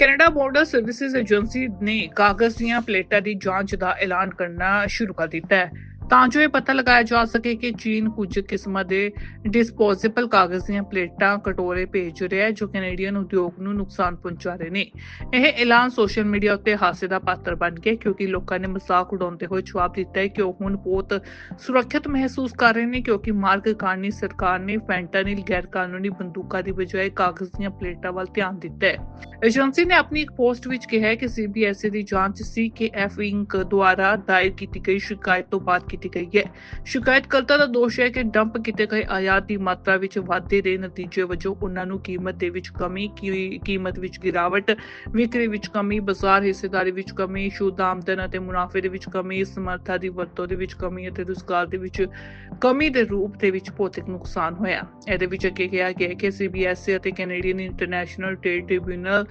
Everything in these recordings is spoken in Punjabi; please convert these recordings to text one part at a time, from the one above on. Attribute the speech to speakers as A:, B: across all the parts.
A: ਕੈਨੇਡਾ ਬਾਰਡਰ ਸਰਵਿਸਿਜ਼ ਏਜੰਸੀ ਨੇ ਕਾਗਜ਼ ਦੀਆਂ ਪਲੇਟਾਂ ਦੀ ਜਾਂਚ ਦਾ ਐਲਾਨ ਕਰਨਾ ਸ਼ੁਰੂ ਕਰ ਦਿੱਤਾ ਹੈ। ਤਾਂ ਜੋ ਇਹ ਪਤਾ ਲਗਾਇਆ ਜਾ ਸਕੇ ਕਿ ਚੀਨ ਕੁਝ ਕਿਸਮਾਂ ਦੇ ਡਿਸਪੋਜ਼ੇਬਲ ਕਾਗਜ਼ ਦੀਆਂ ਪਲੇਟਾਂ ਕਟੋਰੇ ਭੇਜ ਰਿਹਾ ਹੈ, ਜੋ ਕੈਨੇਡੀਅਨ ਉਦਯੋਗ ਨੂੰ ਨੁਕਸਾਨ ਪਹੁੰਚਾ ਰਹੇ ਨੇ। ਇਹ ਐਲਾਨ ਸੋਸ਼ਲ ਮੀਡੀਆ ਉੱਤੇ ਹਾਸੇ ਦਾ ਪਾਤਰ ਬਣ ਗਿਆ ਕਿਉਂਕਿ ਲੋਕਾਂ ਨੇ ਮਜ਼ਾਕ ਉਡਾਉਂਦੇ ਹੋਏ ਜਵਾਬ ਦਿੱਤਾ ਹੈ ਕਿ ਉਹ ਹੁਣ ਬਹੁਤ ਸੁਰੱਖਿਅਤ ਮਹਿਸੂਸ ਕਰ ਰਹੇ ਨੇ, ਕਿਉਂਕਿ ਮਾਰਗ ਕਾਰਨੀ ਸਰਕਾਰ ਨੇ ਫੈਂਟਾਨਿਲ ਗੈਰ ਕਾਨੂੰਨੀ ਬੰਦੂਕਾਂ ਦੀ ਬਜਾਏ ਕਾਗਜ਼ ਦੀਆਂ ਪਲੇਟਾਂ ਵੱਲ ਧਿਆਨ ਦਿੱਤਾ ਹੈ। ਏਜੰਸੀ ਨੇ ਆਪਣੀ ਇੱਕ ਪੋਸਟ ਵਿੱਚ ਕਿਹਾ ਹੈ ਕਿ ਸੀਬੀਐਸਈ ਦੀ ਜਾਂਚ ਸੀਕੇਐਫ ਇੰਕ ਦੁਆਰਾ ਦਾਇਰ ਕੀਤੀ ਗਈ ਸ਼ਿਕਾਇਤ ਤੋਂ ਬਾਅਦ ਕੀਤੀ ਗਈ ਹੈ। ਸ਼ਿਕਾਇਤਕਰਤਾ ਦਾ ਦੋਸ਼ ਹੈ ਕਿ ਡੰਪ ਕੀਤੇ ਗਏ ਆਯਾਤ ਦੀ ਮਾਤਰਾ ਵਿੱਚ ਵਾਧੇ ਦੇ ਨਤੀਜੇ ਵਜੋਂ ਉਹਨਾਂ ਨੂੰ ਕੀਮਤ ਦੇ ਵਿੱਚ ਕਮੀ ਕੀਮਤ ਵਿੱਚ ਗਿਰਾਵਟ, ਵਿਕਰੀ ਵਿੱਚ ਕਮੀ, ਬਾਜ਼ਾਰ ਹਿੱਸੇਦਾਰੀ ਵਿੱਚ ਕਮੀ ਸ਼ੁੱਧ ਆਮਦਨ ਅਤੇ ਮੁਨਾਫੇ ਦੇ ਵਿੱਚ ਕਮੀ, ਸਮਰੱਥਾ ਦੀ ਵਰਤੋਂ ਦੇ ਵਿੱਚ ਕਮੀ ਅਤੇ ਰੁਜ਼ਗਾਰ ਦੇ ਵਿੱਚ ਕਮੀ ਦੇ ਰੂਪ ਦੇ ਵਿੱਚ ਭੌਤਿਕ ਨੁਕਸਾਨ ਹੋਇਆ। ਇਹਦੇ ਵਿੱਚ ਅੱਗੇ ਕਿਹਾ ਗਿਆ ਹੈ ਕਿ ਸੀਬੀਐਸਈ ਅਤੇ ਕੈਨੇਡੀਅਨ ਇੰਟਰਨੈਸ਼ਨਲ ਟ੍ਰੇਡ ਟ੍ਰਿਬਿਊਨਲ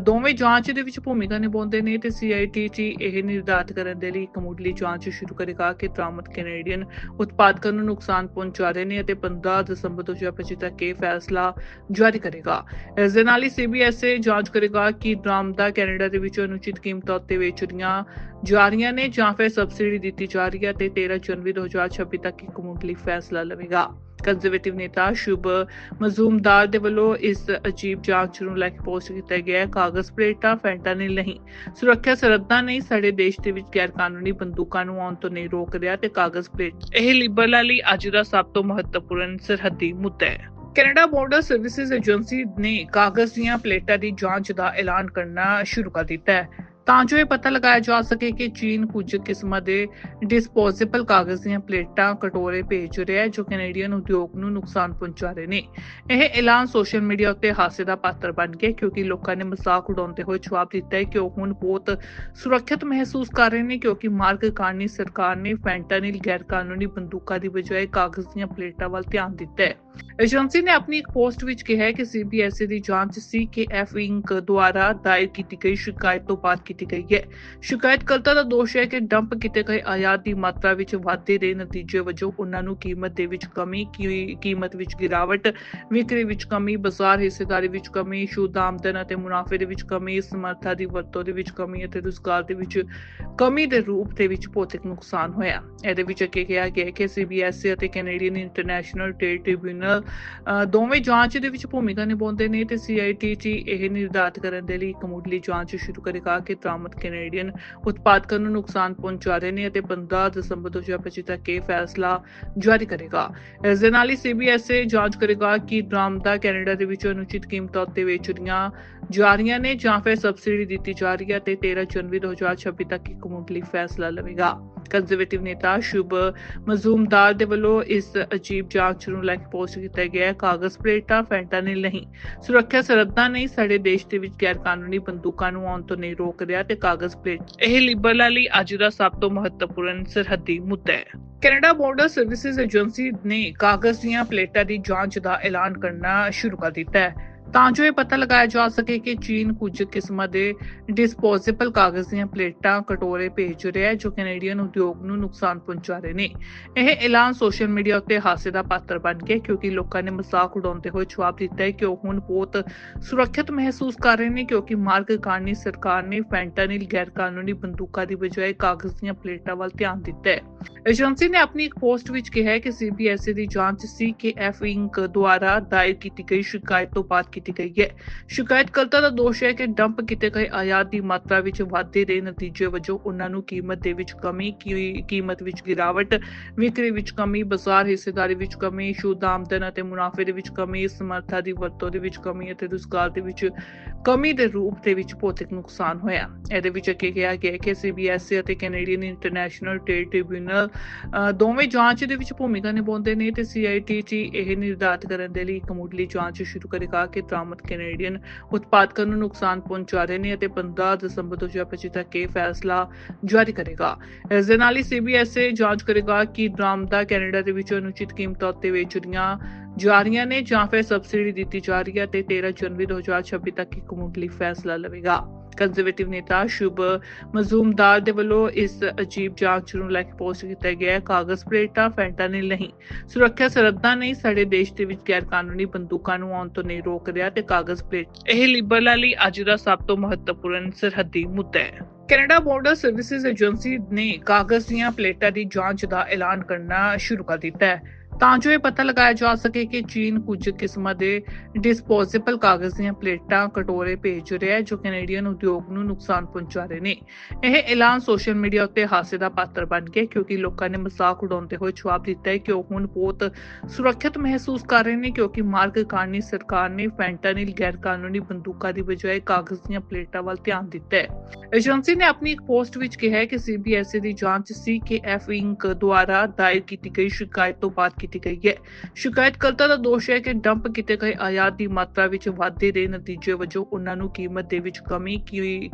A: ਦੋਵੇਂ ਜਾਂਚ ਦੇ ਵਿੱਚ ਭੂਮਿਕਾ ਨਿਭਾਉਂਦੇ ਨੇ ਤੇ ਸੀਆਈਟੀਟੀ ਇਹ ਨਿਰਧਾਰਤ ਕਰਨ ਦੇ ਲਈ ਇੱਕ ਮੁੱਢਲੀ ਜਾਂਚ ਸ਼ੁਰੂ ਕਰੇਗਾ ਕਿ ਦਰਾਮਦ ਕੈਨੇਡੀਅਨ ਉਤਪਾਦਕਾਂ ਨੂੰ ਨੁਕਸਾਨ ਪਹੁੰਚਾ ਰਹੇ ਨੇ ਅਤੇ 15 ਦਸੰਬਰ 2025 ਤੱਕ ਇਹ ਫੈਸਲਾ ਜਾਰੀ ਕਰੇਗਾ। ਇਸ ਦੇ ਨਾਲ ਹੀ ਸੀਬੀਐਸਏ ਜਾਂਚ ਕਰੇਗਾ ਕਿ ਦਰਾਮਦਾ ਕੈਨੇਡਾ ਦੇ ਵਿੱਚ ਅਨੁਚਿਤ ਕੀਮਤਾਂ ਉੱਤੇ ਵੇਚ ਜਾ ਰਹੀਆਂ ਨੇ ਜਾਂ ਫਿਰ ਸਬਸਿਡੀ ਦਿੱਤੀ ਜਾ ਰਹੀ ਹੈ ਤੇ 13 ਜਨਵਰੀ 2026 ਤੱਕ ਇੱਕ ਮੁੱਢਲੀ ਫੈਸਲਾ ਲਵੇਗਾ। ਕੰਜ਼ਰਵੇਟਿਵ ਨੇਤਾ ਸ਼ੁਭ ਮਜ਼ੂਮਦਾਰ ਦੇ ਵੱਲੋਂ ਇਸ ਅਜੀਬ ਜਾਂਚ ਨੂੰ ਲੈ ਕੇ ਪੋਸਟ ਕੀਤਾ ਗਿਆ ਕਾਗਜ਼, ਪਲੇਟਾਂ ਫੈਂਟਾਨਿਲ ਨਹੀਂ, ਸੁਰੱਖਿਆ ਸਰਹੱਦਾਂ ਨਹੀਂ ਸਾਡੇ ਦੇਸ਼ ਦੇ ਵਿੱਚ ਗੈਰ ਕਾਨੂੰਨੀ ਬੰਦੂਕਾਂ ਨੂੰ ਆਉਣ ਤੋਂ ਨਹੀਂ ਰੋਕ ਰਿਹਾ ਤੇ ਕਾਗਜ਼, ਪਲੇਟ, ਇਹ ਲਿਬਰਲਾਂ ਲਈ ਅੱਜ ਦਾ ਸਭ ਤੋਂ ਮਹੱਤਵਪੂਰਨ ਸਰਹੱਦੀ ਮੁੱਦਾ ਹੈ। ਕੈਨੇਡਾ ਬਾਰਡਰ ਸਰਵਿਸਿਜ਼ ਏਜੰਸੀ ਨੇ ਕਾਗਜ਼ ਦੀਆਂ ਪਲੇਟਾਂ ਦੀ ਜਾਂਚ ਦਾ ਐਲਾਨ ਕਰਨਾ ਸ਼ੁਰੂ ਕਰ ਦਿੱਤਾ ਹੈ। ਤਾਂ ਜੋ ਇਹ ਪਤਾ ਲਗਾਇਆ ਜਾ ਸਕੇ ਕਿ ਚੀਨ ਕੁਝ ਕਿਸਮਾਂ ਦੇ ਡਿਸਪੋਜ਼ੇਬਲ ਕਾਗਜ਼ ਦੀਆਂ ਪਲੇਟਾਂ ਕਟੋਰੇ ਭੇਜ ਰਿਹਾ ਹੈ, ਜੋ ਕੈਨੇਡੀਅਨ ਉਦਯੋਗ ਨੂੰ ਨੁਕਸਾਨ ਪਹੁੰਚਾ ਰਹੇ ਨੇ। ਇਹ ਐਲਾਨ ਸੋਸ਼ਲ ਮੀਡੀਆ ਉੱਤੇ ਹਾਸੇ ਦਾ ਪਾਤਰ ਬਣ ਗਿਆ, ਕਿਉਂਕਿ ਲੋਕਾਂ ਨੇ ਮਜ਼ਾਕ ਉਡਾਉਂਦੇ ਹੋਏ ਜਵਾਬ ਦਿੱਤਾ ਹੈ ਕਿ ਉਹ ਹੁਣ ਬਹੁਤ ਸੁਰੱਖਿਅਤ ਮਹਿਸੂਸ ਕਰ ਰਹੇ ਨੇ, ਕਿਉਂਕਿ ਮਾਰਕ ਕਾਰਨੀ ਸਰਕਾਰ ਨੇ ਫੈਂਟਾਨਿਲ ਗੈਰ ਕਾਨੂੰਨੀ ਬੰਦੂਕਾਂ ਦੀ ਬਜਾਏ ਕਾਗਜ਼ ਦੀਆਂ ਪਲੇਟਾਂ ਵੱਲ ਧਿਆਨ ਦਿੱਤਾ ਹੈ। ਏਜੰਸੀ ਨੇ ਆਪਣੀ ਇੱਕ ਪੋਸਟ ਵਿੱਚ ਕਿਹਾ ਕਿ ਸੀਬੀਐਸਈ ਦੀ ਜਾਂਚ ਸੀਕੇਐਫ ਇੰਕ ਦੁਆਰਾ ਦਾਇਰ ਕੀਤੀ ਗਈ, ਸ਼ਿਕਾਇਤ ਤੋਂ ਬਾਅਦ ਕੀਤੀ ਗਈ ਹੈ। ਸ਼ਿਕਾਇਤਕਰਤਾ ਦਾ ਦੋਸ਼ ਹੈ ਕਿ ਡੰਪ ਕੀਤੇ ਗਏ ਆਯਾਤ ਦੀ ਮਾਤਰਾ ਵਿੱਚ ਵਾਧੇ ਦੇ ਨਤੀਜੇ ਵਜੋਂ ਉਹਨਾਂ ਨੂੰ ਕੀਮਤ ਦੇ ਵਿੱਚ ਕਮੀ ਕੀਮਤ ਵਿੱਚ ਗਿਰਾਵਟ, ਵਿਕਰੀ ਵਿੱਚ ਕਮੀ, ਬਾਜ਼ਾਰ ਹਿੱਸੇਦਾਰੀ ਵਿੱਚ ਕਮੀ, ਸ਼ੁੱਧ ਆਮਦਨ ਅਤੇ ਮੁਨਾਫੇ ਦੇ ਵਿੱਚ ਕਮੀ, ਸਮਰੱਥਾ ਦੀ ਵਰਤੋਂ ਦੇ ਵਿੱਚ ਕਮੀ ਅਤੇ ਰੁਜ਼ਗਾਰ ਦੇ ਵਿੱਚ ਕਮੀ ਦੇ ਰੂਪ ਦੇ ਵਿੱਚ ਭੌਤਿਕ ਨੁਕਸਾਨ ਹੋਇਆ। ਇਹਦੇ ਵਿੱਚ ਅੱਗੇ ਕਿਹਾ ਗਿਆ ਹੈ ਕਿ ਸੀਬੀਐਸਈ ਅਤੇ Canadian international trade tribunal uh, ਦੋਵੇਂ ਜਾਂਚ ਦੇ ਵਿੱਚ ਭੂਮਿਕਾ ਨਿਭਾਉਂਦੇ ਨੇ ਤੇ ਸੀਆਈਟੀਟੀ ਇਹ ਨਿਰਧਾਰਤ ਕਰਨ ਦੇ ਲਈ ਇੱਕ ਮੁੱਢਲੀ ਜਾਂਚ ਸ਼ੁਰੂ ਕਰੇਗਾ ਕਿ ਦਰਾਮਦ ਕੈਨੇਡੀਅਨ ਉਤਪਾਦਕਾਂ ਨੂੰ ਨੁਕਸਾਨ ਪਹੁੰਚਾ ਰਹੇ ਨੇ ਅਤੇ 15 ਦਸੰਬਰ 2025 ਤੱਕ ਇਹ ਫੈਸਲਾ ਜਾਰੀ ਕਰੇਗਾ। ਇਸ ਦੇ ਨਾਲ ਹੀ ਸੀਬੀਐਸਏ ਜਾਂਚ ਕਰੇਗਾ ਕਿ ਦਰਾਮਦਾ ਕੈਨੇਡਾ ਦੇ ਵਿੱਚ ਅਨੁਚਿਤ ਕੀਮਤਾਂ ਉੱਤੇ ਵੇਚ ਜਾ ਰਹੀਆਂ ਨੇ ਜਾਂ ਫਿਰ ਸਬਸਿਡੀ ਦਿੱਤੀ ਜਾ ਰਹੀ ਹੈ ਤੇ 13 ਜਨਵਰੀ 2026 ਤੱਕ ਇੱਕ ਮੁੱਢਲੀ ਫੈਸਲਾ ਲਵੇਗਾ। ਕੰਜ਼ਰਵੇਟਿਵ ਨੇਤਾ ਸ਼ੁਭ ਮਜ਼ੂਮਦਾਰ ਦੇ ਵੱਲੋਂ ਇਸ ਅਜੀਬ ਜਾਂਚ ਨੂੰ ਲੈ ਕੇ ਪੋਸਟ ਕੀਤਾ ਗਿਆ ਹੈ, ਕਾਗਜ਼ ਪਲੇਟਾਂ ਫੈਂਟਾਨਿਲ ਨਹੀਂ। ਸੁਰੱਖਿਆ ਸਰਹੱਦਾਂ ਨਹੀਂ ਸਾਡੇ ਦੇਸ਼ ਦੇ ਵਿੱਚ ਗੈਰ ਕਾਨੂੰਨੀ ਬੰਦੂਕਾਂ ਨੂੰ ਆਉਣ ਤੋਂ ਨਹੀਂ ਰੋਕ ਰਿਹਾ ਤੇ ਕਾਗਜ਼ ਪਲੇਟ ਇਹ ਲਿਬਰਲਾਂ ਲਈ ਅੱਜ ਦਾ ਸਭ ਤੋਂ ਮਹੱਤਵਪੂਰਨ ਸਰਹੱਦੀ ਮੁੱਦਾ ਹੈ। ਕੈਨੇਡਾ ਬਾਰਡਰ ਸਰਵਿਸਿਜ਼ ਏਜੰਸੀ ਨੇ ਕਾਗਜ਼ ਦੀਆਂ ਪਲੇਟਾਂ ਦੀ ਜਾਂਚ ਦਾ ਐਲਾਨ ਕਰਨਾ ਸ਼ੁਰੂ ਕਰ ਦਿੱਤਾ ਹੈ। ਤਾਂ ਜੋ ਇਹ ਪਤਾ ਲਗਾਇਆ ਜਾ ਸਕੇ ਕਿ ਚੀਨ ਕੁਝ ਕਿਸਮਾਂ ਦੇ ਡਿਸਪੋਜ਼ੇਬਲ ਕਾਗਜ਼ ਦੀਆਂ ਪਲੇਟਾਂ ਕਟੋਰੇ ਭੇਜ ਰਿਹਾ ਹੈ, ਜੋ ਕੈਨੇਡੀਅਨ ਉਦਯੋਗ ਨੂੰ ਨੁਕਸਾਨ ਪਹੁੰਚਾ ਰਹੇ ਨੇ। ਇਹ ਐਲਾਨ ਸੋਸ਼ਲ ਮੀਡੀਆ ਉੱਤੇ ਹਾਸੇ ਦਾ ਪਾਤਰ ਬਣ ਗਿਆ ਕਿਉਂਕਿ ਲੋਕਾਂ ਨੇ ਮਜ਼ਾਕ ਉਡਾਉਂਦੇ ਹੋਏ ਜਵਾਬ ਦਿੱਤਾ ਹੈ ਕਿ ਉਹ ਹੁਣ ਬਹੁਤ ਸੁਰੱਖਿਅਤ ਮਹਿਸੂਸ ਕਰ ਰਹੇ ਨੇ, ਕਿਉਂਕਿ ਮਾਰਕ ਕਾਰਨੀ ਸਰਕਾਰ ਨੇ ਫੈਂਟਾਨਿਲ ਗੈਰ ਕਾਨੂੰਨੀ ਬੰਦੂਕਾਂ ਦੀ ਬਜਾਏ ਕਾਗਜ਼ ਦੀਆਂ ਪਲੇਟਾਂ ਵੱਲ ਧਿਆਨ ਦਿੱਤਾ ਹੈ। ਏਜੰਸੀ ਨੇ ਆਪਣੀ ਇੱਕ ਪੋਸਟ ਵਿੱਚ ਕਿਹਾ ਹੈ ਕਿ ਸੀਬੀਐਸਈ ਦੀ ਜਾਂਚ ਸੀਕੇਐਫ ਇੰਕ ਦੁਆਰਾ ਦਾਇਰ ਕੀਤੀ ਗਈ ਸ਼ਿਕਾਇਤ ਤੋਂ ਬਾਅਦ ਕੀਤੀ ਗਈ ਹੈ। ਸ਼ਿਕਾਇਤਕਰਤਾ ਦਾ ਦੋਸ਼ ਹੈ ਕਿ ਡੰਪ ਕੀਤੇ ਗਏ ਆਯਾਤ ਦੀ ਮਾਤਰਾ ਵਿੱਚ ਵਾਧੇ ਦੇ ਨਤੀਜੇ ਵਜੋਂ ਉਹਨਾਂ ਨੂੰ ਕੀਮਤ ਦੇ ਵਿੱਚ ਕਮੀ ਕੀਮਤ ਵਿੱਚ ਗਿਰਾਵਟ, ਵਿਕਰੀ ਵਿੱਚ ਕਮੀ, ਬਾਜ਼ਾਰ ਹਿੱਸੇਦਾਰੀ ਵਿੱਚ ਕਮੀ, ਸ਼ੁੱਧ ਆਮਦਨ ਅਤੇ ਮੁਨਾਫੇ ਦੇ ਵਿੱਚ ਕਮੀ, ਸਮਰੱਥਾ ਦੀ ਵਰਤੋਂ ਦੇ ਵਿੱਚ ਕਮੀ ਅਤੇ ਰੁਜ਼ਗਾਰ ਦੇ ਵਿੱਚ ਕਮੀ ਦੇ ਰੂਪ ਦੇ ਵਿੱਚ ਭੌਤਿਕ ਨੁਕਸਾਨ ਹੋਇਆ। ਇਹਦੇ ਵਿੱਚ ਅੱਗੇ ਕਿਹਾ ਗਿਆ ਹੈ ਕਿ ਸੀਬੀਐਸਈ ਅਤੇ ਕੈਨੇਡੀਅਨ ਇੰਟਰਨੈਸ਼ਨਲ ਟ੍ਰੇਡ ਟ੍ਰਿਬਿਊਨਲ ਦੋਵੇਂ ਜਾਂਚ ਦੇ ਵਿੱਚ ਭੂਮਿਕਾ ਨਿਭਾਉਂਦੇ ਨੇ ਤੇ ਸੀਆਈਟੀਟੀ ਇਹ ਨਿਰਧਾਰਤ ਕਰਨ ਦੇ ਲਈ ਇੱਕ ਮੁੱਢਲੀ ਜਾਂਚ ਸ਼ੁਰੂ ਕਰੇਗਾ ਕਿ ਦਰਾਮਦ ਕੈਨੇਡੀਅਨ ਉਤਪਾਦਕਾਂ ਨੂੰ ਨੁਕਸਾਨ ਪਹੁੰਚਾ ਰਹੇ ਨੇ ਅਤੇ 15 ਦਸੰਬਰ 2025 ਤੱਕ ਇਹ ਫੈਸਲਾ ਜਾਰੀ ਕਰੇਗਾ। ਇਸ ਦੇ ਨਾਲ ਹੀ ਸੀਬੀਐਸਏ ਜਾਂਚ ਕਰੇਗਾ ਕਿ ਦਰਾਮਦਾ ਕੈਨੇਡਾ ਦੇ ਵਿੱਚ ਅਨੁਚਿਤ ਕੀਮਤਾਂ ਉੱਤੇ ਵੇਚ ਰਹੀਆਂ ਜਾ ਰਹੀਆਂ ਨੇ ਜਾਂ ਫਿਰ ਸਬਸਿਡੀ ਦਿੱਤੀ ਜਾ ਰਹੀ ਹੈ ਤੇ 13 ਜਨਵਰੀ 2026 ਤੱਕ ਇੱਕ ਮੁੱਢਲੀ ਫੈਸਲਾ ਲਵੇਗਾ। ਕੰਜ਼ਰਵੇਟਿਵ ਨੇਤਾ ਸ਼ੁਭ ਮਜ਼ੂਮਦਾਰ ਦੇ ਵੱਲੋਂ ਇਸ ਅਜੀਬ ਜਾਂਚ ਨੂੰ ਲੈ ਕੇ ਪੋਸਟ ਕੀਤਾ ਗਿਆ ਹੈ। ਕਾਗਜ਼, ਪਲੇਟਾਂ ਫੈਂਟਾਨਿਲ ਨਹੀਂ, ਸੁਰੱਖਿਆ ਸਰਹੱਦਾਂ ਨਹੀਂ ਸਾਡੇ ਦੇਸ਼ ਦੇ ਵਿੱਚ ਗੈਰ ਕਾਨੂੰਨੀ ਬੰਦੂਕਾਂ ਨੂੰ ਆਉਣ ਤੋਂ ਨਹੀਂ ਰੋਕ ਰਿਹਾ ਤੇ ਕਾਗਜ਼, ਪਲੇਟ ਇਹ ਲਿਬਰਲਾਂ ਲਈ ਅੱਜ ਦਾ ਸਭ ਤੋਂ ਮਹੱਤਵਪੂਰਨ ਸਰਹੱਦੀ ਮੁੱਦਾ ਹੈ। ਕੈਨੇਡਾ ਬਾਰਡਰ ਸਰਵਿਸਿਜ਼ ਏਜੰਸੀ ਨੇ ਕਾਗਜ਼ ਦੀਆਂ ਪਲੇਟਾਂ ਦੀ ਜਾਂਚ ਦਾ ਐਲਾਨ ਕਰਨਾ ਸ਼ੁਰੂ ਕਰ ਦਿੱਤਾ ਹੈ। ਤਾਂ ਜੋ ਇਹ ਪਤਾ ਲਗਾਇਆ ਜਾ ਸਕੇ ਕਿ ਚੀਨ ਕੁਝ ਕਿਸਮਾਂ ਦੇ ਡਿਸਪੋਜ਼ੇਬਲ ਕਾਗਜ਼ ਦੀਆਂ ਪਲੇਟਾਂ ਕਟੋਰੇ ਭੇਜ ਰਿਹਾ ਹੈ, ਜੋ ਕੈਨੇਡੀਅਨ ਉਦਯੋਗ ਨੂੰ ਨੁਕਸਾਨ ਪਹੁੰਚਾ ਰਹੇ ਨੇ। ਇਹ ਐਲਾਨ ਸੋਸ਼ਲ ਮੀਡੀਆ ਉੱਤੇ ਹਾਸੇ ਦਾ ਪਾਤਰ ਬਣ ਗਿਆ, ਕਿਉਂਕਿ ਲੋਕਾਂ ਨੇ ਮਜ਼ਾਕ ਉਡਾਉਂਦੇ ਹੋਏ ਜਵਾਬ ਦਿੱਤਾ ਹੈ ਕਿ ਉਹ ਹੁਣ ਬਹੁਤ ਸੁਰੱਖਿਅਤ ਮਹਿਸੂਸ ਕਰ ਰਹੇ ਨੇ, ਕਿਉਂਕਿ ਮਾਰਗ ਕਾਰਨੀ ਸਰਕਾਰ ਨੇ ਫੈਂਟਾਨਿਲ ਗੈਰ ਕਾਨੂੰਨੀ ਬੰਦੂਕਾਂ ਦੀ ਬਜਾਏ ਕਾਗਜ਼ ਦੀਆਂ ਪਲੇਟਾਂ ਵੱਲ ਧਿਆਨ ਦਿੱਤਾ ਹੈ। ਏਜੰਸੀ ਨੇ ਆਪਣੀ ਇੱਕ ਪੋਸਟ ਵਿੱਚ ਕਿਹਾ ਹੈ ਕਿ ਸੀਬੀਐਸਈ ਦੀ ਜਾਂਚ ਸੀਕੇਐਫ ਇੰਕ ਦੁਆਰਾ ਦਾਇਰ ਕੀਤੀ ਗਈ ਸ਼ਿਕਾਇਤ ਤੋਂ ਬਾਅਦ ਕੀਤੀ ਗਈ ਹੈ। ਸ਼ਿਕਾਇਤਕਰਤਾ ਦਾ ਦੋਸ਼ ਹੈ ਕਿ ਡੰਪ ਕੀਤੇ ਗਏ ਆਯਾਤ ਦੀ ਮਾਤਰਾ ਵਿੱਚ ਵਾਧੇ ਦੇ ਨਤੀਜੇ ਵਜੋਂ ਉਹਨਾਂ ਨੂੰ ਕੀਮਤ ਦੇ ਵਿੱਚ ਕਮੀ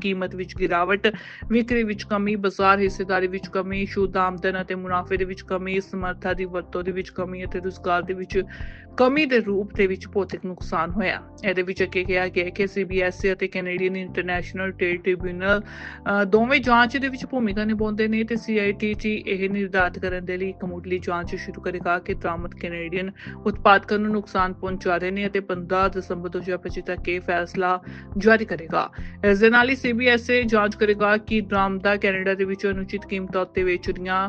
A: ਕੀਮਤ ਵਿੱਚ ਗਿਰਾਵਟ, ਵਿਕਰੀ ਵਿੱਚ ਕਮੀ, ਬਾਜ਼ਾਰ ਹਿੱਸੇਦਾਰੀ ਵਿੱਚ ਕਮੀ, ਸ਼ੁੱਧ ਆਮਦਨ ਅਤੇ ਮੁਨਾਫੇ ਦੇ ਵਿੱਚ ਕਮੀ, ਸਮਰੱਥਾ ਦੀ ਵਰਤੋਂ ਦੇ ਵਿੱਚ ਕਮੀ ਅਤੇ ਰੁਜ਼ਗਾਰ ਦੇ ਵਿੱਚ ਕਮੀ ਦੇ ਰੂਪ ਦੇ ਵਿੱਚ ਭੌਤਿਕ ਨੁਕਸਾਨ ਹੋਇਆ। ਇਹਦੇ ਵਿੱਚ ਅੱਗੇ ਕਿਹਾ ਗਿਆ ਕਿ ਸੀਬੀਐਸਈ ਅਤੇ ਕੈਨੇਡੀਅਨ ਇੰਟਰਨੈਸ਼ਨਲ ਟ੍ਰੇਡ ਟ੍ਰਿਬਿਊਨਲ ਦੋਵੇਂ ਜਾਂਚ ਦੇ ਵਿੱਚ ਭੂਮਿਕਾ ਨਿਭਾਉਂਦੇ ਨੇ ਤੇ ਸੀਆਈਟੀਟੀ ਇਹ ਨਿਰਧਾਰਤ ਕਰਨ ਦੇ ਲਈ ਇੱਕ ਮੁੱਢਲੀ ਜਾਂਚ ਸ਼ੁਰੂ ਕਰੇਗਾ ਕਿ ਦਰਾਮਦ ਕੈਨੇਡੀਅਨ ਉਤਪਾਦਕਾਂ ਨੂੰ ਨੁਕਸਾਨ ਪਹੁੰਚਾ ਰਹੇ ਨੇ ਅਤੇ 15 ਦਸੰਬਰ 2025 ਤੱਕ ਇਹ ਫੈਸਲਾ ਜਾਰੀ ਕਰੇਗਾ। ਇਸ ਦੇ ਨਾਲ ਹੀ ਸੀਬੀਐਸਈ ਜਾਂਚ ਕਰੇਗਾ ਕਿ ਦਰਾਮਦਾਂ ਕੈਨੇਡਾ ਦੇ ਵਿੱਚ ਅਨੁਚਿਤ ਕੀਮਤਾਂ ਉੱਤੇ ਵੇਚ ਰਹੀਆਂ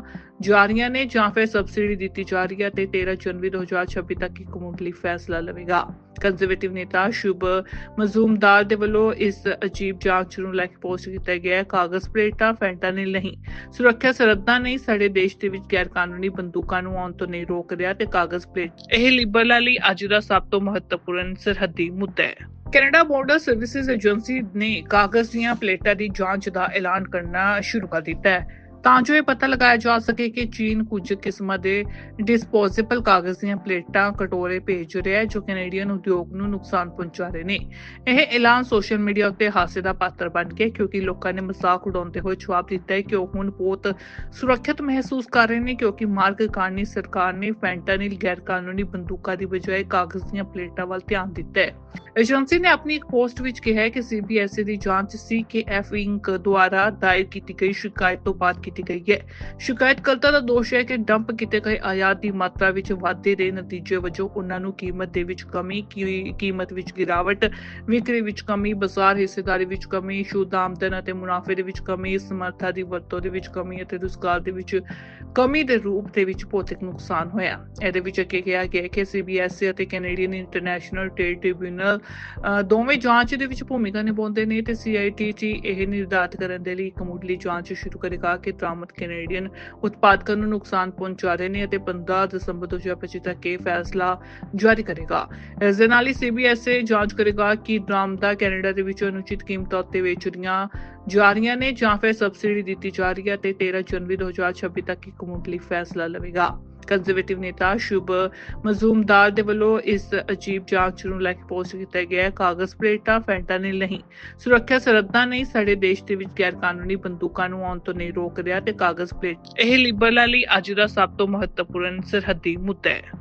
A: ਜਾ ਰਹੀਆਂ ਨੇ ਜਾਂ ਫਿਰ ਸਬਸਿਡੀ ਦਿੱਤੀ ਜਾ ਰਹੀ ਹੈ ਤੇ 13 ਜਨਵਰੀ 2026 ਤੱਕ ਇੱਕ ਮੁੱਢਲੀ ਫੈਸਲਾ ਲਵੇਗਾ। ਕੰਜ਼ਰਵੇਟਿਵ ਨੇਤਾ ਸ਼ੁਭ ਮਜ਼ੂਮਦਾਰ ਦੇ ਵੱਲੋਂ ਇਸ ਅਜੀਬ ਜਾਂਚ ਨੂੰ ਲੈ ਕੇ ਪੋਸਟ ਕੀਤਾ ਗਿਆ ਹੈ। ਕਾਗਜ਼, ਪਲੇਟਾਂ ਫੈਂਟਾਨਿਲ ਨਹੀਂ, ਸੁਰੱਖਿਆ ਸਰਹੱਦਾਂ ਨਹੀਂ ਸਾਡੇ ਦੇਸ਼ ਦੇ ਵਿੱਚ ਗੈਰ ਕਾਨੂੰਨੀ ਬੰਦੂਕਾਂ ਨੂੰ ਆਉਣ ਤੋਂ ਨਹੀਂ ਰੋਕ ਰਿਹਾ ਤੇ ਕਾਗਜ਼, ਪਲੇਟ ਇਹ ਲਿਬਰਲਾਂ ਲਈ ਅੱਜ ਦਾ ਸਭ ਤੋਂ ਮਹੱਤਵਪੂਰਨ ਸਰਹੱਦੀ ਮੁੱਦਾ ਹੈ। ਕੈਨੇਡਾ ਬਾਰਡਰ ਸਰਵਿਸਿਜ਼ ਏਜੰਸੀ ਨੇ ਕਾਗਜ਼ ਦੀਆਂ ਪਲੇਟਾਂ ਦੀ ਜਾਂਚ ਦਾ ਐਲਾਨ ਕਰਨਾ ਸ਼ੁਰੂ ਕਰ ਦਿੱਤਾ ਹੈ। ਤਾਂ ਜੋ ਇਹ ਪਤਾ ਲਗਾਇਆ ਜਾ ਸਕੇ ਕਿ ਚੀਨ ਕੁਝ ਕਿਸਮਾਂ ਦੇ ਡਿਸਪੋਜ਼ੇਬਲ ਕਾਗਜ਼ ਦੀਆਂ ਪਲੇਟਾਂ ਕਟੋਰੇ ਭੇਜ ਰਿਹਾ ਹੈ, ਜੋ ਕੈਨੇਡੀਅਨ ਉਦਯੋਗ ਨੂੰ ਨੁਕਸਾਨ ਪਹੁੰਚਾ ਰਹੇ ਨੇ। ਇਹ ਐਲਾਨ ਸੋਸ਼ਲ ਮੀਡੀਆ ਉੱਤੇ ਹਾਸੇ ਦਾ ਪਾਤਰ ਬਣ ਗਿਆ ਕਿਉਂਕਿ ਲੋਕਾਂ ਨੇ ਮਜ਼ਾਕ ਉਡਾਉਂਦੇ ਹੋਏ ਜਵਾਬ ਦਿੱਤਾ ਹੈ ਕਿ ਉਹ ਹੁਣ ਬਹੁਤ ਸੁਰੱਖਿਅਤ ਮਹਿਸੂਸ ਕਰ ਰਹੇ ਨੇ, ਕਿਉਂਕਿ ਮਾਰਕ ਕਾਰਨੀ ਸਰਕਾਰ ਨੇ ਫੈਂਟਾਨਿਲ ਗੈਰ ਕਾਨੂੰਨੀ ਬੰਦੂਕਾਂ ਦੀ ਬਜਾਏ ਕਾਗਜ਼ ਦੀਆਂ ਪਲੇਟਾਂ ਵੱਲ ਧਿਆਨ ਦਿੱਤਾ ਹੈ। ਏਜੰਸੀ ਨੇ ਆਪਣੀ ਇੱਕ ਪੋਸਟ ਵਿੱਚ ਕਿਹਾ ਹੈ ਕਿ ਸੀਬੀਐਸਈ ਦੀ ਜਾਂਚ ਸੀਕੇਐਫ ਇੰਕ ਦੁਆਰਾ ਦਾਇਰ ਕੀਤੀ ਗਈ ਸ਼ਿਕਾਇਤ ਤੋਂ ਬਾਅਦ ਕੀਤੀ ਗਈ ਹੈ। ਸ਼ਿਕਾਇਤਕਰਤਾ ਦਾ ਦੋਸ਼ ਹੈ ਕਿ ਡੰਪ ਕੀਤੇ ਗਏ ਆਯਾਤ ਦੀ ਮਾਤਰਾ ਵਿੱਚ ਵਾਧੇ ਦੇ ਨਤੀਜੇ ਵਜੋਂ ਉਹਨਾਂ ਨੂੰ ਕੀਮਤ ਦੇ ਵਿੱਚ ਕਮੀ ਕੀਮਤ ਵਿੱਚ ਗਿਰਾਵਟ, ਵਿਕਰੀ ਵਿੱਚ ਕਮੀ, ਬਾਜ਼ਾਰ ਹਿੱਸੇਦਾਰੀ ਵਿੱਚ ਕਮੀ ਸ਼ੁੱਧ ਆਮਦਨ ਅਤੇ ਮੁਨਾਫੇ ਦੇ ਵਿੱਚ ਕਮੀ, ਸਮਰੱਥਾ ਦੀ ਵਰਤੋਂ ਦੇ ਵਿੱਚ ਕਮੀ ਅਤੇ ਰੁਜ਼ਗਾਰ ਦੇ ਵਿੱਚ ਕਮੀ ਦੇ ਰੂਪ ਦੇ ਵਿੱਚ ਭੌਤਿਕ ਨੁਕਸਾਨ ਹੋਇਆ। ਇਹਦੇ ਵਿੱਚ ਅੱਗੇ ਕਿਹਾ ਗਿਆ ਕਿ ਸੀਬੀਐਸਈ ਅਤੇ ਕੈਨੇਡੀਅਨ ਇੰਟਰਨੈਸ਼ਨਲ ਟ੍ਰੇਡ ਟ੍ਰਿਬਿਊਨਲ ਦੋਵੇਂ ਜਾਂਚ ਦੇ ਵਿੱਚ ਭੂਮਿਕਾ ਨਿਭਾਉਂਦੇ ਨੇ ਤੇ ਸੀਆਈਟੀਟੀ ਇਹ ਨਿਰਧਾਰਤ ਕਰਨ ਦੇ ਲਈ ਇੱਕ ਮੁੱਢਲੀ ਜਾਂਚ ਸ਼ੁਰੂ ਕਰੇਗਾ ਕਿ ਦਰਾਮਦ ਕੈਨੇਡੀਅਨ ਉਤਪਾਦਕਾਂ ਨੂੰ ਨੁਕਸਾਨ ਪਹੁੰਚਾ ਰਹੇ ਨੇ ਅਤੇ 15 ਦਸੰਬਰ 2025 ਤੱਕ ਇਹ ਫੈਸਲਾ ਜਾਰੀ ਕਰੇਗਾ। ਇਸ ਦੇ ਨਾਲ ਹੀ ਸੀਬੀਐਸਈ ਜਾਂਚ ਕਰੇਗਾ ਕਿ ਦਰਾਮਦਾਂ ਕੈਨੇਡਾ ਦੇ ਵਿੱਚ ਅਨੁਚਿਤ ਕੀਮਤਾਂ ਉੱਤੇ ਵੇਚ ਜਾ ਰਹੀਆਂ ਨੇ ਜਾਂ ਫਿਰ ਸਬਸਿਡੀ ਦਿੱਤੀ ਜਾ ਰਹੀ ਹੈ ਤੇ 13 ਜਨਵਰੀ 2026 ਤੱਕ ਇੱਕ ਮੁੱਢਲੀ ਫੈਸਲਾ ਲਵੇਗਾ। ਕੰਜ਼ਰਵੇਟਿਵ ਨੇਤਾ ਸ਼ੁਭ ਮਜ਼ੂਮਦਾਰ ਦੇ ਵੱਲੋਂ ਇਸ ਅਜੀਬ ਜਾਂਚ ਨੂੰ ਲੈ ਕੇ ਪੋਸਟ ਕੀਤਾ ਗਿਆ ਕਾਗਜ਼, ਪਲੇਟਾਂ ਫੈਂਟਾਨਿਲ ਨਹੀਂ, ਸੁਰੱਖਿਆ ਸਰਹੱਦਾਂ ਨਹੀਂ ਸਾਡੇ ਦੇਸ਼ ਦੇ ਵਿੱਚ ਗੈਰ ਕਾਨੂੰਨੀ ਬੰਦੂਕਾਂ ਨੂੰ ਆਉਣ ਤੋਂ ਨਹੀਂ ਰੋਕ ਰਿਹਾ ਤੇ ਕਾਗਜ਼, ਪਲੇਟ ਇਹ ਲਿਬਰਲਾਂ ਲਈ ਅੱਜ ਦਾ ਸਭ ਤੋਂ ਮਹੱਤਵਪੂਰਨ ਸਰਹੱਦੀ ਮੁੱਦਾ ਹੈ।